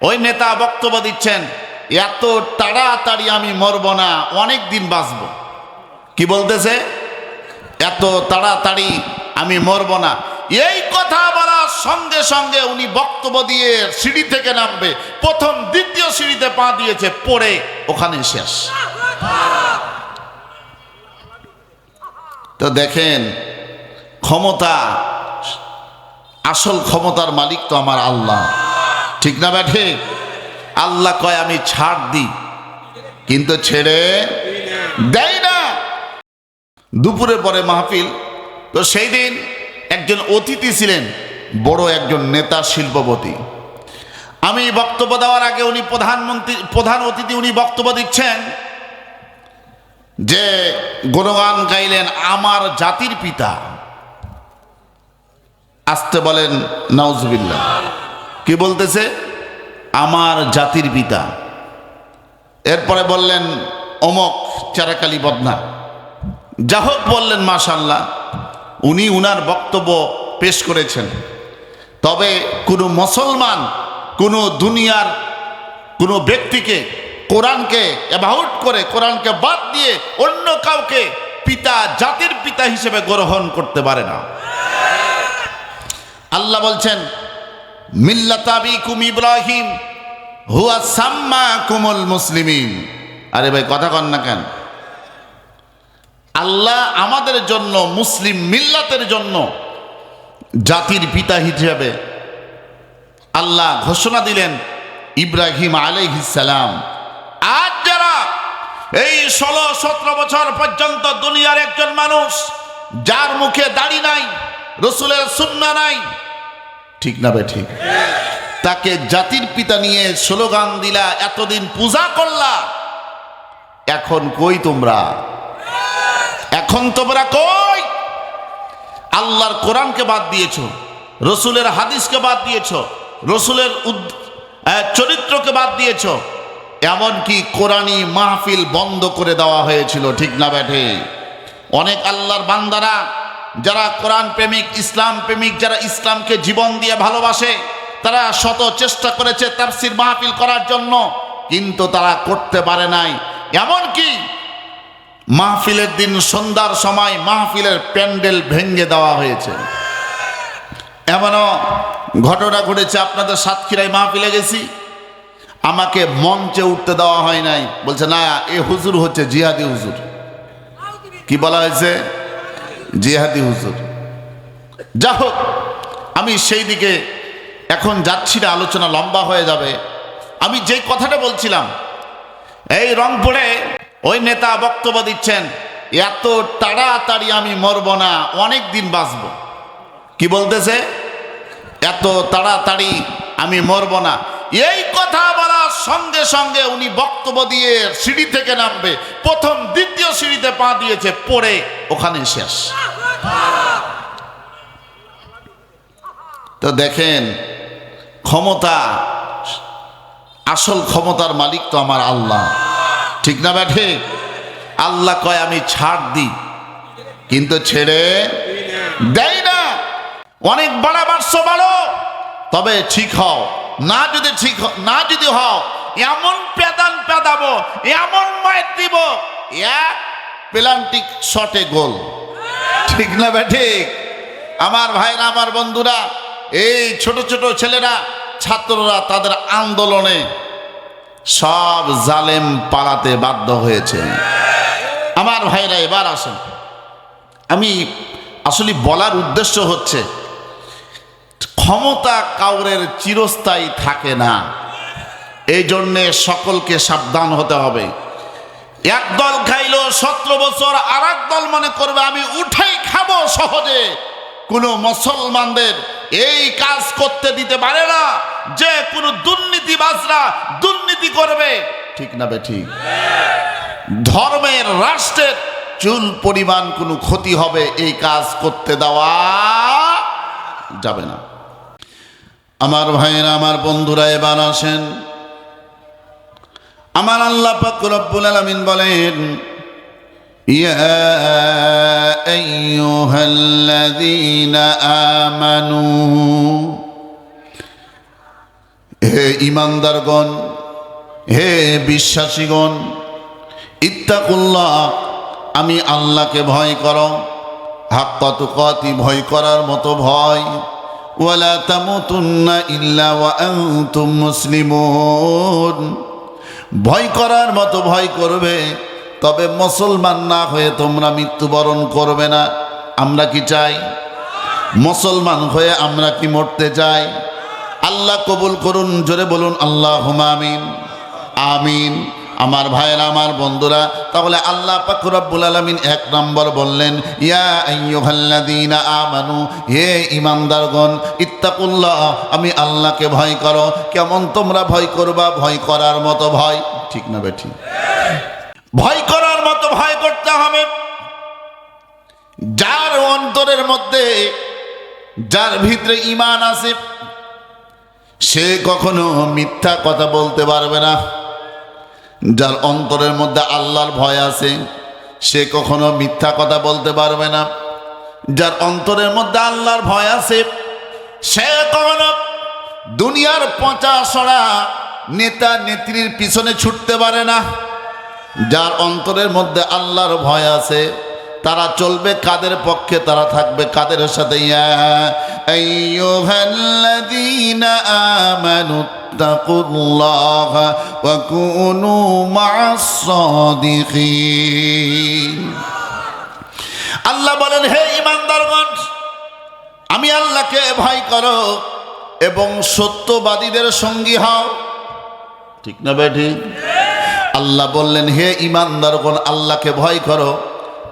ওই নেতা বক্তব্য দিচ্ছেন, এত তাড়াতাড়ি আমি মরব না, অনেক দিন বাঁচব। কি বলতেছে? এত তাড়াতাড়ি আমি মরব না। এই কথা বলার সঙ্গে সঙ্গে উনি বক্তব্য দিয়ে সিঁড়ি থেকে নামবে। প্রথম, দ্বিতীয় সিঁড়িতে পা দিয়েছে, পড়ে ওখানে শেষ। তো দেখেন, ক্ষমতা, আসল ক্ষমতার মালিক তো আমার আল্লাহ। ঠিক না ব্যাঠে আল্লাহ কয়, আমি ছাড় দিই, কিন্তু ছেড়ে দেয় না। দুপুরে পরে মাহফিল, তো সেই দিন একজন অতিথি ছিলেন, বড় একজন নেতা শিল্পপতি। আমি বক্তব্য দেওয়ার আগে উনি প্রধানমন্ত্রী, প্রধান অতিথি উনি বক্তব্য দিচ্ছেন যে গুণগান গাইলেন আমার জাতির পিতা। আসতে বলেন নাউজবিল্লা কি বলতেছে? আমার জাতির পিতা। এরপরে বললেন, অমক চারাকালী বদনা। যা হোক বললেন মাশাল্লাহ উনি উনার বক্তব্য পেশ করেছেন। তবে কোনো মুসলমান, কোনো দুনিয়ার, কোনো ব্যক্তিকে কোরআনকে অ্যাবাউট করে, কোরআনকে বাদ দিয়ে অন্য কাউকে পিতা, জাতির পিতা হিসেবে গ্রহণ করতে পারে না। আল্লাহ বলছেন মিল্লাতাবিকুম ইব্রাহিম, হুয়া সাম্মা কুমল মুসলিমিন। আরে ভাই, কথা কন না কেন? আল্লাহ আমাদের জন্য মুসলিম মিল্লাতের জন্য জাতির পিতা হিসেবে আল্লাহ ঘোষণা দিলেন ইব্রাহিম আলাইহিসালাম আজ যারা এই ষোলো সতেরো বছর পর্যন্ত দুনিয়ার একজন মানুষ, যার মুখে দাড়ি নাই, রসুলের সুন্না নাই ঠিক না বে ঠিক? তাকে জাতির পিতা নিয়ে স্লোগান দিলা, এতদিন পূজা করলা, এখন কই তোমরা? এখন তোমরা কই? আল্লাহর কোরআনকে বাদ দিয়েছ, রসুলের হাদিসকে বাদ দিয়েছ, রসুলের চরিত্রকে বাদ দিয়েছ, এমনকি কোরআনী মাহফিল বন্ধ করে দেওয়া হয়েছিল, ঠিক না ব্যাঠে অনেক আল্লাহর বান্দারা যারা কোরআন প্রেমিক, ইসলাম প্রেমিক, যারা ইসলামকে জীবন দিয়ে ভালোবাসে, তারা শত চেষ্টা করেছে তাফসির মাহফিল করার জন্য, কিন্তু তারা করতে পারে নাই। এমনকি মাহফিলের দিন সন্ধ্যার সময় মাহফিলের প্যান্ডেল ভেঙে দেওয়া হয়েছে। এমনও ঘটনা ঘটেছে, আপনাদের সাতক্ষীরায় মাহফিলে গেছি। আমাকে মঞ্চে উঠতে দেওয়া হয় নাই। বলছে, না, এ হুজুর হচ্ছে জিহাদি হুজুর। কি বলা হয়েছে? জিহাদি হুজুর। যা হোক, আমি সেই দিকে এখন যাচ্ছি না, আলোচনা লম্বা হয়ে যাবে। আমি যেই কথাটা বলছিলাম, এই রংপুরে ওই নেতা বক্তব্য দিচ্ছেন, এত তাড়াতাড়ি আমি মরব না, অনেক দিন বাঁচব। কি বলতেছে? এত তাড়াতাড়ি আমি মরব না। এই কথা সঙ্গে সঙ্গে উনি বক্তব্য দিয়ে সিঁড়ি থেকে নামবে। প্রথম, দ্বিতীয় সিঁড়িতে পা দিয়েছে, পড়ে ওখানে শেষ। তো দেখেন, ক্ষমতা, আসল ক্ষমতার মালিক তো আমার আল্লাহ। ঠিক না ব্যাঠে? আল্লাহ কয়, আমি ছাড় দিই। কিন্তু ছেড়ে দেয় না। অনেক বাড়া বাড়ছো বাড়ো তবে ঠিক হও। না যদি ঠিক না যদি হও এমন পেদান পেদাবো, এমন মায়ের দিব, এক প্লান্টিক শটে গোল। ঠিক না ঠিক? আমার ভাইরা, আমার বন্ধুরা, এই ছোট ছোট ছেলেরা, ছাত্ররা তাদের আন্দোলনে সব জালেম পালাতে বাধ্য হয়েছে। আমার ভাইরা, এবার আসেন। আমি আসলে বলার উদ্দেশ্য হচ্ছে, ক্ষমতা কাউরের চিরস্থায়ী থাকে না। এই জন্যে সকলকে সাবধান হতে হবে। এক দল খাইলো সতেরো বছর আর দল মনে করবে, আমি উঠাই খাব সহজে। কোনো মুসলমানদের এই কাজ করতে দিতে পারে না, যে কোনো দুর্নীতিবাজরা দুর্নীতি করবে। ঠিক না বে ঠিক? ধর্মের রাষ্ট্রের চুল পরিমাণ কোনো ক্ষতি হবে, এই কাজ করতে দেওয়া যাবে না। আমার ভাইয়েরা, আমার বন্ধুরা, এবার আসেন। আমার আল্লাহ পাক রব্বুল আলামিন বলেন, ইয়া আইয়ুহাল্লাযীনা আমানু, হে ইমানদারগণ হে বিশ্বাসীগণ, ইত্তাকুল্লাহ, আমি আল্লাহকে ভয় করো। কতি ভয় করার মতো ভয়। ওয়ালা তামুতুন্না ইল্লা ওয়া আনতুম মুসলিমুন। ভয় করার মতো ভয় করবে। তবে মুসলমান না হয়ে তোমরা মৃত্যুবরণ করবে না। আমরা কি চাই? মুসলমান হয়ে আমরা কি মরতে চাই? আল্লাহ কবুল করুন, জোরে বলুন আল্লাহ আমিন। আমিন। আমার ভাইয়েরা, আমার বন্ধুরা, তাহলে আল্লাহ পাক রব্বুল আলামিন এক নম্বর বললেন, ইয়া আইয়ুহাল্লাযীনা আমানু, হে ইমানদারগণ ইত্তাকুল্লাহ, আমি আল্লাহকে ভয় করো। কেমন তোমরা ভয় করবা? ভয় করার মতো ভয়। ঠিক না বেঠি? ভয় করার মতো ভয় করতে হবে। যার অন্তরের মধ্যে, যার ভিতরে ইমান আছে, সে কখনো মিথ্যা কথা বলতে পারবে না। যার অন্তরের মধ্যে আল্লাহর ভয় আছে, সে কখনো মিথ্যা কথা বলতে পারবে না। যার অন্তরের মধ্যে আল্লাহর ভয় আছে, সে কখনো দুনিয়ার পচা সরা নেতা নেত্রীর পিছনে ছুটতে পারে না। যার অন্তরের মধ্যে আল্লাহর ভয় আছে, তারা চলবে কাদের পক্ষে, তারা থাকবে কাদের সাথে। তাকুল্লাহা ওয়া কুনু মা'আস সাদিকিন আল্লাহ বলেন, হে ইমানদারগণ আমি আল্লাহকে ভয় করো এবং সত্যবাদীদের সঙ্গী হও। ঠিক না বেঠি আল্লাহ বললেন, হে ইমানদারগণ আল্লাহকে ভয় করো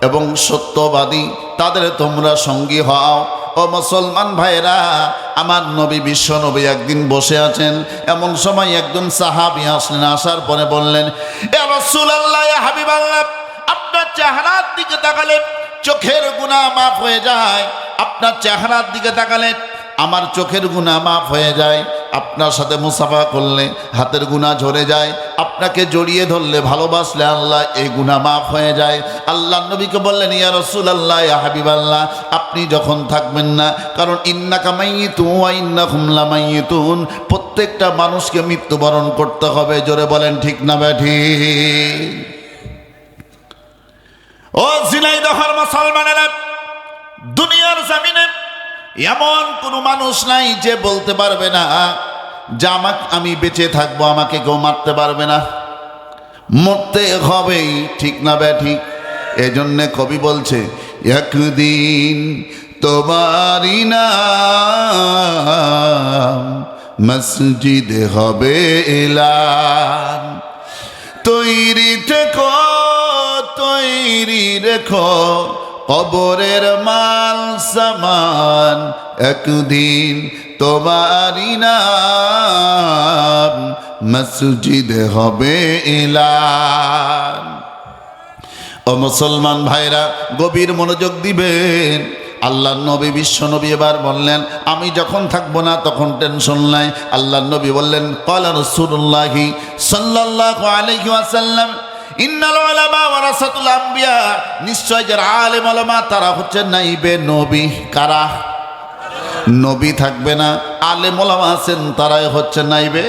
এবং সত্যবাদী, তাদের তোমরা সঙ্গী হও। ও মুসলমান ভাইরা আমার নবী বিশ্ব নবী একদিন বসে আছেন। এমন সময় একজন সাহাবি আসলেন, আসার পরে বললেন, এ রসুল আল্লাহ হাবিব আল্লাহ আপনার চেহারার দিকে তাকালে চোখের গুণা মাফ হয়ে যায়। আপনার চেহারার দিকে তাকালে আমার চোখের গুণা মাফ হয়ে যায়। আপনার সাথে মুসাফা করলে হাতের গুণা ঝরে যায়, আপনাকে জড়িয়ে ধরলে ভালোবাসলে আল্লাহ, এই গুণা মাফ হয়ে যায়। আল্লাহ নবীকে বললেন, ইয়া রসুল আল্লাহ হাবিব আল্লাহ আপনি যখন থাকবেন না, কারণ ইন্না কামাই তু ইন্না খুমলা মাইতুন প্রত্যেকটা মানুষকে মৃত্যুবরণ করতে হবে। জোরে বলেন, ঠিক না ব্যাঠি ও জিনাইদহর মুসলমানেরা, দুনিয়ার জামিনে এমন কোনো মানুষ নাই যে বলতে পারবে না, যে আমাকে, আমি বেঁচে থাকব, আমাকে কেউ মারতে পারবে না। মরতে হবেই, ঠিক না বে, ঠিক? এজন্যে কবি বলছে, একদিন তোমারই নাম মসজিদ হবে এলান। তৈরি থেকো, তৈরি রেখো কবরের মাল সামান একদিন তোমারই নাম মসজিদ হবে এলান। ও মুসলমান ভাইরা, গভীর মনোযোগ দিবেন। আল্লাহ নবী, বিশ্ব নবী এবার বললেন, আমি যখন থাকব না, তখন টেনশন নাই। আল্লাহ নবী বললেন, কলা রসুল্লাহি সাল্লাহ আলহি নিশ্চয় যারা আলেম ওলামা তারা হচ্ছে নাইবে নবী। কারা? নবী থাকবে না, আলেম ওলামা আছেন, তারাই হচ্ছে নাইবে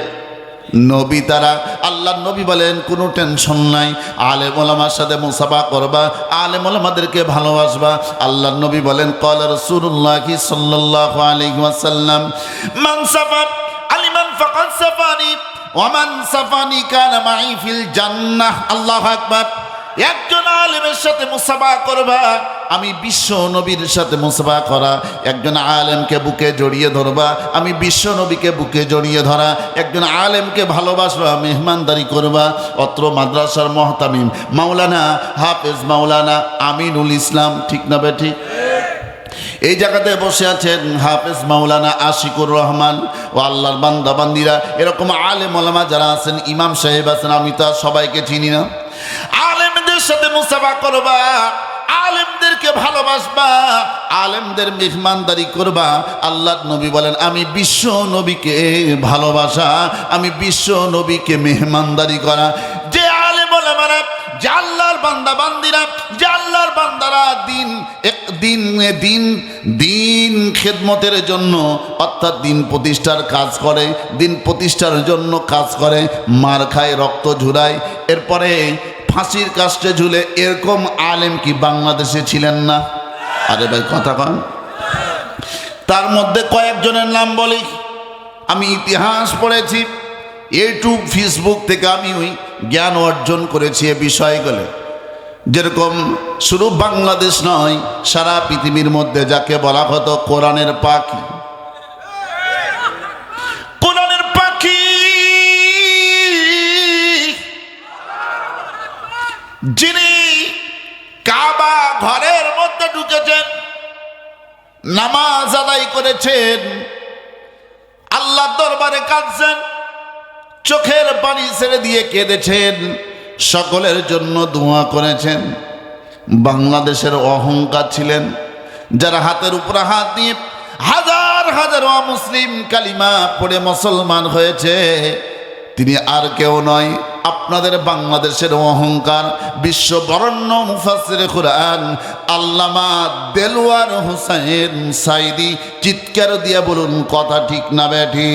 নবী তারা। আল্লাহ নবী বলেন, কোনো টেনশন নাই, আলেম ওলামার সাথে মুসাফা করবা, আলেম ওলামাদেরকে ভালোবাসবা। আল্লাহ নবী বলেন কল রসুল্লাহ সাল্লাহ আলাইহি ওয়াসাল্লাম, মান সাফা, আলিমান ফাকাদ সাফানি। ওয়ামান সাফানি কানা মাই ফিল জান্নাহ, আল্লাহু আকবার। একজন আলেমের সাথে মুসাফা করবা, আমি বিশ্ব নবীর সাথে মুসাফা করা। একজন আলেমকে বুকে জড়িয়ে ধরবা, আমি বিশ্ব নবীকে বুকে জড়িয়ে ধরা। একজন আলেমকে ভালোবাসবা, মেহমানদারি করবা। অত্র মাদ্রাসার মহতামিম মাওলানা হাফেজ মাওলানা আমিনুল ইসলাম, ঠিক না বে ঠিক? এই জায়গাতে বসে আছেন হাফেজ মাওলানা আশিকুর রহমান ও আল্লাহর বান্দা বান্দিরা, এরকম আলেম ওলামা যারা আছেন, ইমাম সাহেব আছেন, আমি তো সবাইকে চিনি না। আলেমদের সাথে মুসাফা করবা, আলেমদেরকে ভালোবাসবা, আলেমদের মেহমানদারি করবা। আল্লাহ নবী বলেন, আমি বিশ্ব নবীকে ভালোবাসা, আমি বিশ্ব নবীকে মেহমানদারি করা। যে আলেম ওলামারা, যে আল্লাহর বান্দা বান্দিরা, যে আল্লাহর বান্দারা দিন দিন দিন দিন খেদমতের জন্য, অর্থাৎ দিন প্রতিষ্ঠার কাজ করে, দিন প্রতিষ্ঠার জন্য কাজ করে, মার খায়, রক্ত ঝুরায়, এরপরে ফাঁসির কাস্টে ঝুলে এরকম আলেম কি বাংলাদেশে ছিলেন না? আরে ভাই, কথা কন। তার মধ্যে কয়েকজনের নাম বলি। আমি ইতিহাস পড়েছি, ইউটিউব, ফেসবুক থেকে আমি ওই জ্ঞান অর্জন করেছি এ বিষয়গুলো। যেরকম শুধু বাংলাদেশ নয়, সারা পৃথিবীর মধ্যে যাকে বলা হতো কোরআনের পাখি। কোরআনের পাখি! যিনি কাবা ঘরের মধ্যে ঢুকেছেন, নামাজ আদায় করেছেন আল্লাহ দরবারে কাঁদছেন, চোখের পানি ছেড়ে দিয়ে কেঁদেছেন। সকলের জন্য দোয়া করেছেন। বাংলাদেশের অহংকার ছিলেন, যারা হাতের উপরে হাত দিয়ে হাজার হাজার অমুসলিম কালিমা পড়ে মুসলমান হয়েছে, তিনি আর কেউ নয়, আপনাদের বাংলাদেশের অহংকার বিশ্ব বরণ্য মুফাসির কোরআন, আল্লামা দেলওয়ার হুসাইন সাইদি চিৎকার দিয়া বলুন, কথা ঠিক না ব্যাঠি